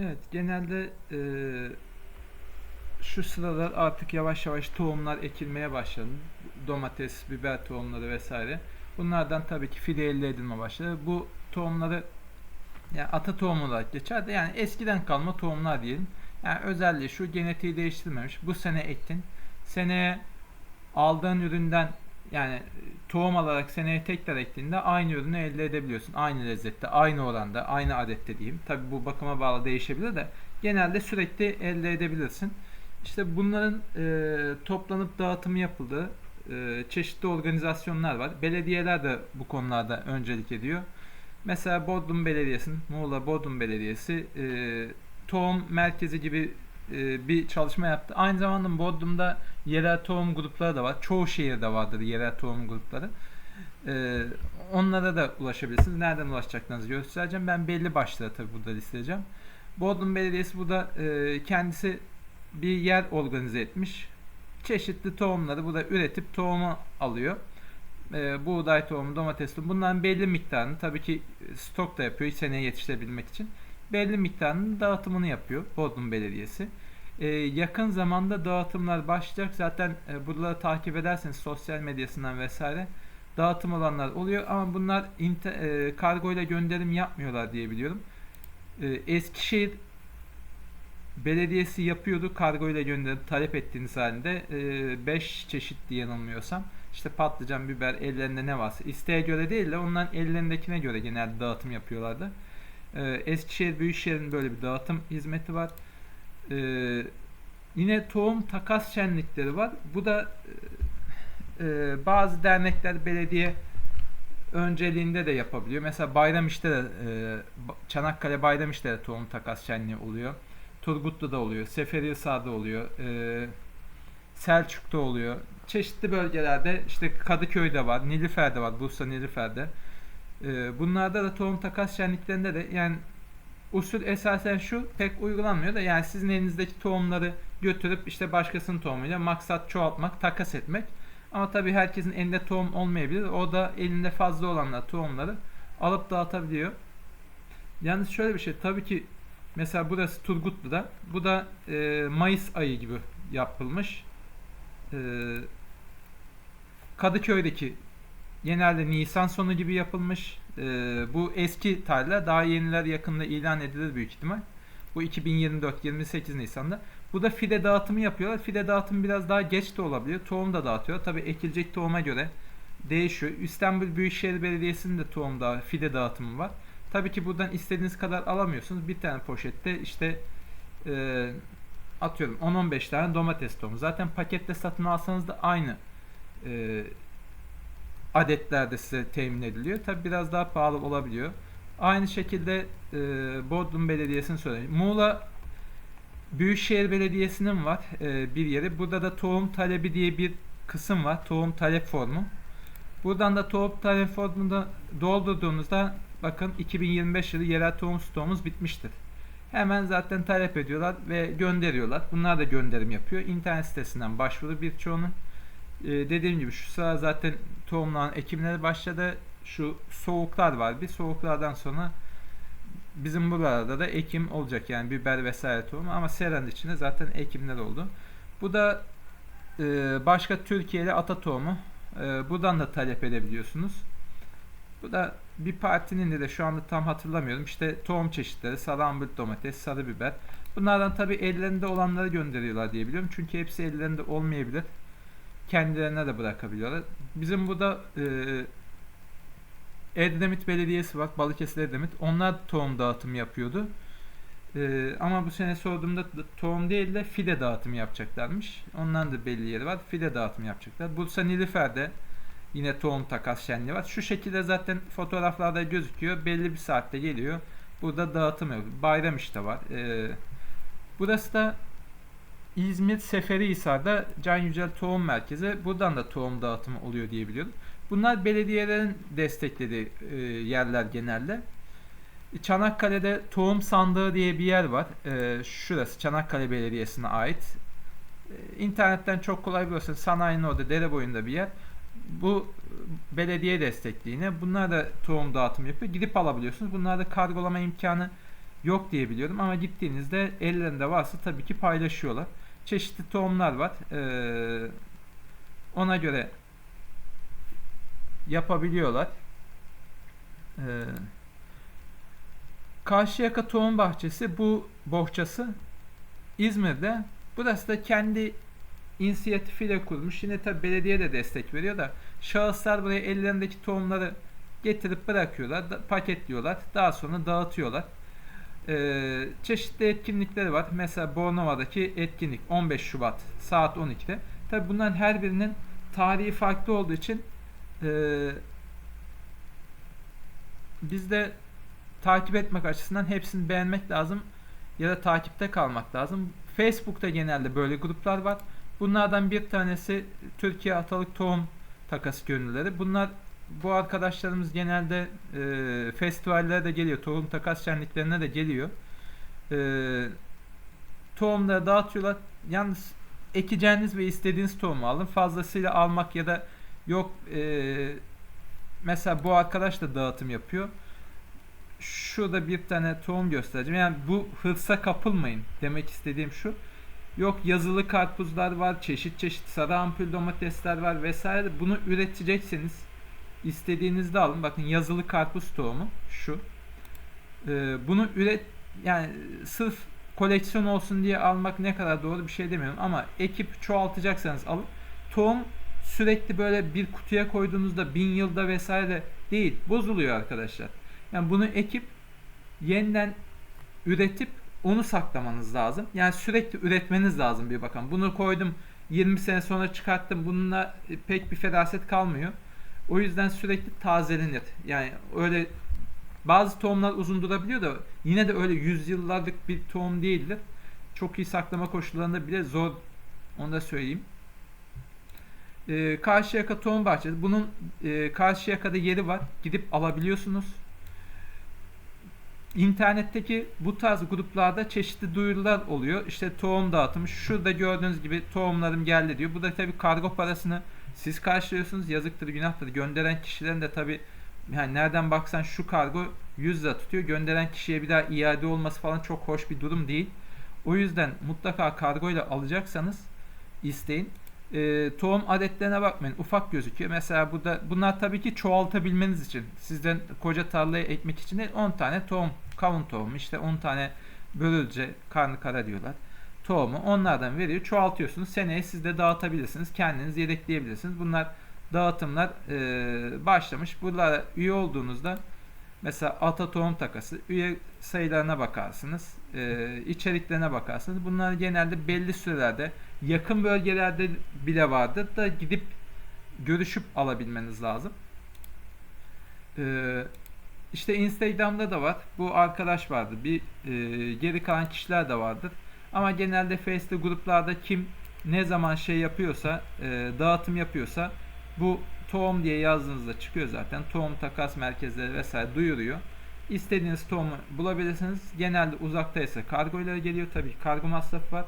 Evet, genelde e, şu sıralar artık yavaş yavaş tohumlar ekilmeye başladı. Domates, biber tohumları vesaire. Bunlardan tabii ki fide elde edilme başladı. Bu tohumları yani ata tohum olarak geçer yani eskiden kalma tohumlar diyelim. Yani özelliği şu genetiği değiştirmemiş. Bu sene ektin. Seneye aldığın üründen yani tohum alarak seneye tekrar ektiğinde aynı ürünü elde edebiliyorsun. Aynı lezzette, aynı oranda, aynı adette diyeyim. Tabi bu bakıma bağlı değişebilir de genelde sürekli elde edebilirsin. İşte bunların e, toplanıp dağıtımı yapıldığı e, çeşitli organizasyonlar var. Belediyeler de bu konularda öncelik ediyor. Mesela Bodrum Belediyesi'nin, Muğla Bodrum Belediyesi e, tohum merkezi gibi e, bir çalışma yaptı. Aynı zamanda Bodrum'da yerel tohum grupları da var. Çoğu şehirde vardır yerel tohum grupları. E, onlara da ulaşabilirsiniz. Nereden ulaşacaklarınızı göstereceğim. Ben belli başlığı tabii burada listeleeceğim. Bodrum Belediyesi burada e, kendisi bir yer organize etmiş. Çeşitli tohumları burada üretip tohumu alıyor. E, buğday tohumu, domates tohumu bunların belli miktarını tabii ki stok da yapıyor seneye yetiştirebilmek için. Belli miktarının dağıtımını yapıyor Bodrum Belediyesi. E, yakın zamanda dağıtımlar başlayacak. Zaten e, buraları takip ederseniz sosyal medyasından vesaire dağıtım olanlar oluyor ama bunlar inter, e, kargo ile gönderim yapmıyorlar diye biliyorum. E, Eskişehir Belediyesi yapıyordu kargo ile gönderip talep ettiğiniz halinde 5 e, çeşit diye yanılmıyorsam işte patlıcan, biber ellerinde ne varsa isteğe göre değil de onların ellerindekine göre genelde dağıtım yapıyorlardı. E, Eskişehir Büyükşehir'in böyle bir dağıtım hizmeti var. E, yine tohum takas şenlikleri var. Bu da e, bazı dernekler belediye önceliğinde de yapabiliyor. Mesela Bayramiş'te de e, Çanakkale Bayramiş'te de tohum takas şenliği oluyor. Turgutlu'da oluyor. Seferihisar'da oluyor. E, Selçuk'ta oluyor. Çeşitli bölgelerde işte Kadıköy'de var, Nilüfer'de var, Bursa Nilüfer'de. E, bunlarda da tohum takas şenliklerinde de yani usul esasen şu pek uygulanmıyor da yani sizin elinizdeki tohumları götürüp işte başkasının tohumuyla maksat çoğaltmak, takas etmek. Ama tabii herkesin elinde tohum olmayabilir. O da elinde fazla olanlar tohumları alıp dağıtabiliyor. Yalnız şöyle bir şey tabii ki mesela burası Turgutlu'da. Bu da e, Mayıs ayı gibi yapılmış. E, Kadıköy'deki genelde Nisan sonu gibi yapılmış. E, bu eski tarihler daha yeniler yakında ilan edilir büyük ihtimal. Bu 2024-28 Nisan'da. Bu da fide dağıtımı yapıyorlar. Fide dağıtımı biraz daha geç de olabiliyor. Tohum da dağıtıyor. Tabi ekilecek tohuma göre değişiyor. İstanbul Büyükşehir Belediyesi'nin de tohum da fide dağıtımı var. Tabii ki buradan istediğiniz kadar alamıyorsunuz. Bir tane poşette işte e, atıyorum 10-15 tane domates tohumu. Zaten pakette satın alsanız da aynı e, adetlerde size temin ediliyor. Tabi biraz daha pahalı olabiliyor. Aynı şekilde e, Bodrum Belediyesi'nin söyledi. Muğla Büyükşehir Belediyesi'nin var e, bir yeri. Burada da tohum talebi diye bir kısım var. Tohum talep formu. Buradan da tohum talep formunu doldurduğunuzda bakın 2025 yılı yerel tohum stoğumuz bitmiştir. Hemen zaten talep ediyorlar ve gönderiyorlar. Bunlar da gönderim yapıyor. İnternet sitesinden başvuru birçoğunun. Ee, dediğim gibi şu sıra zaten tohumların ekimleri başladı. Şu soğuklar var. Bir soğuklardan sonra bizim buralarda da ekim olacak. Yani biber vesaire tohumu ama Seren içinde zaten ekimler oldu. Bu da e, başka Türkiye'li ata tohumu. E, buradan da talep edebiliyorsunuz. Bu da bir partinin de şu anda tam hatırlamıyorum. İşte tohum çeşitleri, sarı domates, sarı biber. Bunlardan tabi ellerinde olanları gönderiyorlar diye biliyorum. Çünkü hepsi ellerinde olmayabilir. Kendilerine de bırakabiliyorlar. Bizim burada e, Edremit Belediyesi var. Balıkesir Edremit. Onlar tohum dağıtımı yapıyordu. Ee, ama bu sene sorduğumda tohum değil de fide dağıtımı yapacaklarmış. Ondan da belli yeri var. Fide dağıtımı yapacaklar. Bursa Nilüfer'de Yine tohum takas şenliği var. Şu şekilde zaten fotoğraflarda gözüküyor. Belli bir saatte geliyor. Burada dağıtım yapıyor. Bayram işte var. Ee, burası da İzmir Seferihisar'da Can Yücel Tohum Merkezi. Buradan da tohum dağıtımı oluyor diye biliyorum. Bunlar belediyelerin desteklediği e, yerler genelde. Çanakkale'de tohum sandığı diye bir yer var. E, şurası Çanakkale Belediyesi'ne ait. E, internetten çok kolay bulursunuz. Sanayinin orada dere boyunda bir yer bu belediye destekliğine bunlar da tohum dağıtım yapıyor. Gidip alabiliyorsunuz. Bunlarda kargolama imkanı yok diye biliyorum ama gittiğinizde ellerinde varsa tabii ki paylaşıyorlar. Çeşitli tohumlar var. Ee, ona göre yapabiliyorlar. Ee, Karşıyaka Tohum Bahçesi bu bohçası İzmir'de. Burası da kendi inisiyatifiyle kurmuş. Yine tabi belediye de destek veriyor da şahıslar buraya ellerindeki tohumları getirip bırakıyorlar, paketliyorlar. Daha sonra dağıtıyorlar. Ee, çeşitli etkinlikleri var. Mesela Bornova'daki etkinlik 15 Şubat saat 12'de. Tabi bunların her birinin tarihi farklı olduğu için e, biz de takip etmek açısından hepsini beğenmek lazım ya da takipte kalmak lazım. Facebook'ta genelde böyle gruplar var. Bunlardan bir tanesi Türkiye Atalık Tohum Takası Gönülleri. Bunlar bu arkadaşlarımız genelde e, festivallere de geliyor. Tohum takas şenliklerine de geliyor. E, tohumları dağıtıyorlar. Yalnız ekeceğiniz ve istediğiniz tohumu alın. Fazlasıyla almak ya da yok e, mesela bu arkadaş da dağıtım yapıyor. Şurada bir tane tohum göstereceğim. Yani bu hırsa kapılmayın. Demek istediğim şu. Yok yazılı karpuzlar var, çeşit çeşit sarı ampul domatesler var vesaire. Bunu üretecekseniz istediğinizde alın. Bakın yazılı karpuz tohumu şu. Ee, bunu üret yani sırf koleksiyon olsun diye almak ne kadar doğru bir şey demiyorum ama ekip çoğaltacaksanız alın. Tohum sürekli böyle bir kutuya koyduğunuzda bin yılda vesaire değil. Bozuluyor arkadaşlar. Yani bunu ekip yeniden üretip onu saklamanız lazım. Yani sürekli üretmeniz lazım bir bakın. Bunu koydum 20 sene sonra çıkarttım. Bununla pek bir feraset kalmıyor. O yüzden sürekli tazelenir. Yani öyle bazı tohumlar uzun durabiliyor da yine de öyle yüzyıllarlık bir tohum değildir. Çok iyi saklama koşullarında bile zor. Onu da söyleyeyim. Ee, Karşıyaka Tohum Bahçesi. Bunun e, Karşıyaka'da yeri var. Gidip alabiliyorsunuz. İnternetteki bu tarz gruplarda çeşitli duyurular oluyor. İşte tohum dağıtımı. Şurada gördüğünüz gibi tohumlarım geldi diyor. Bu da tabii kargo parasını siz karşılıyorsunuz. Yazıktır, günahtır. Gönderen kişilerin de tabii yani nereden baksan şu kargo 100 lira tutuyor. Gönderen kişiye bir daha iade olması falan çok hoş bir durum değil. O yüzden mutlaka kargo ile alacaksanız isteyin. E, tohum adetlerine bakmayın. Ufak gözüküyor. Mesela burada bunlar tabii ki çoğaltabilmeniz için. Sizden koca tarlaya ekmek için değil 10 tane tohum, kavun tohumu, işte 10 tane börülce, karnı kara diyorlar. Tohumu onlardan veriyor. Çoğaltıyorsunuz. Seneye siz de dağıtabilirsiniz. Kendiniz yedekleyebilirsiniz. Bunlar dağıtımlar e, başlamış. Buralara üye olduğunuzda mesela ata tohum takası üye sayılarına bakarsınız. E, içeriklerine bakarsınız. Bunlar genelde belli sürelerde yakın bölgelerde bile vardır da gidip görüşüp alabilmeniz lazım. Ee, işte Instagram'da da var. Bu arkadaş vardı. Bir e, geri kalan kişiler de vardır. Ama genelde Face'te gruplarda kim ne zaman şey yapıyorsa, e, dağıtım yapıyorsa bu tohum diye yazdığınızda çıkıyor zaten. Tohum takas merkezleri vesaire duyuruyor. İstediğiniz tohumu bulabilirsiniz. Genelde uzaktaysa kargo ile geliyor. Tabii kargo masrafı var.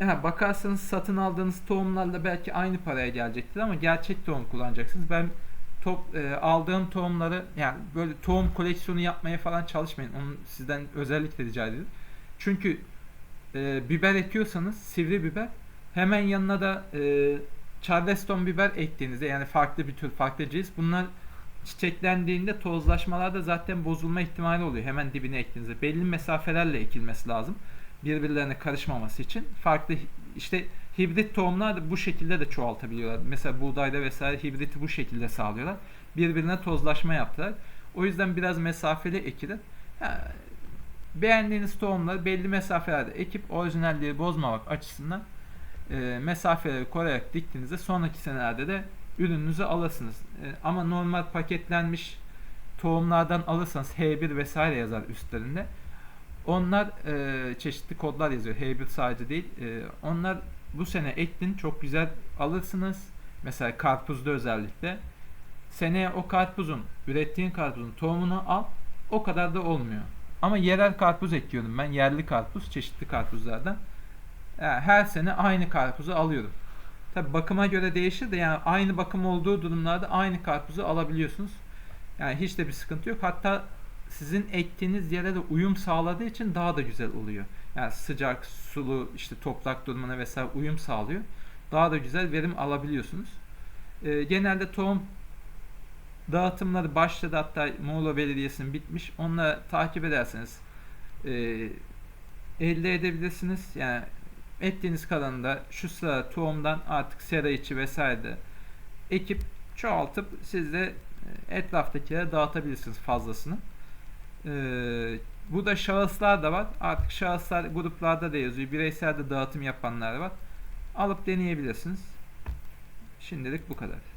Yani bakarsanız satın aldığınız tohumlarla belki aynı paraya gelecektir ama gerçek tohum kullanacaksınız. Ben top, e, aldığım tohumları yani böyle tohum koleksiyonu yapmaya falan çalışmayın. Onu sizden özellikle rica ediyorum. Çünkü e, biber ekiyorsanız sivri biber hemen yanına da e, charleston biber ektiğinizde yani farklı bir tür farklı cins bunlar çiçeklendiğinde tozlaşmalarda zaten bozulma ihtimali oluyor hemen dibine ektiğinizde. Belli mesafelerle ekilmesi lazım birbirlerine karışmaması için farklı işte hibrit tohumlar bu şekilde de çoğaltabiliyorlar. Mesela buğdayda vesaire hibriti bu şekilde sağlıyorlar. Birbirine tozlaşma yaptılar. O yüzden biraz mesafeli ekilir. Beğendiğiniz tohumları belli mesafelerde ekip orijinalliği bozmamak açısından e, mesafeleri koruyarak diktiğinizde sonraki senelerde de ürününüzü alırsınız. E, ama normal paketlenmiş tohumlardan alırsanız H1 vesaire yazar üstlerinde onlar e, çeşitli kodlar yazıyor. H1 sadece değil. E, onlar bu sene ektin çok güzel alırsınız. Mesela karpuzda özellikle. Seneye o karpuzun, ürettiğin karpuzun tohumunu al. O kadar da olmuyor. Ama yerel karpuz ekiyorum ben. Yerli karpuz, çeşitli karpuzlardan. Yani her sene aynı karpuzu alıyorum. Tabi bakıma göre değişir de yani aynı bakım olduğu durumlarda aynı karpuzu alabiliyorsunuz. Yani hiç de bir sıkıntı yok. Hatta sizin ektiğiniz yere de uyum sağladığı için daha da güzel oluyor. Yani sıcak, sulu, işte toprak durumuna vesaire uyum sağlıyor. Daha da güzel verim alabiliyorsunuz. Ee, genelde tohum dağıtımları başladı hatta Muğla Belediyesi'nin bitmiş. Onları takip ederseniz e, elde edebilirsiniz. Yani ettiğiniz kalanında şu sıra tohumdan artık sera içi vesaire ekip çoğaltıp siz de e, etraftakilere dağıtabilirsiniz fazlasını. Ee, bu da şahıslar da var. Artık şahıslar gruplarda da yazıyor. Bireysel de dağıtım yapanlar var. Alıp deneyebilirsiniz. Şimdilik bu kadar.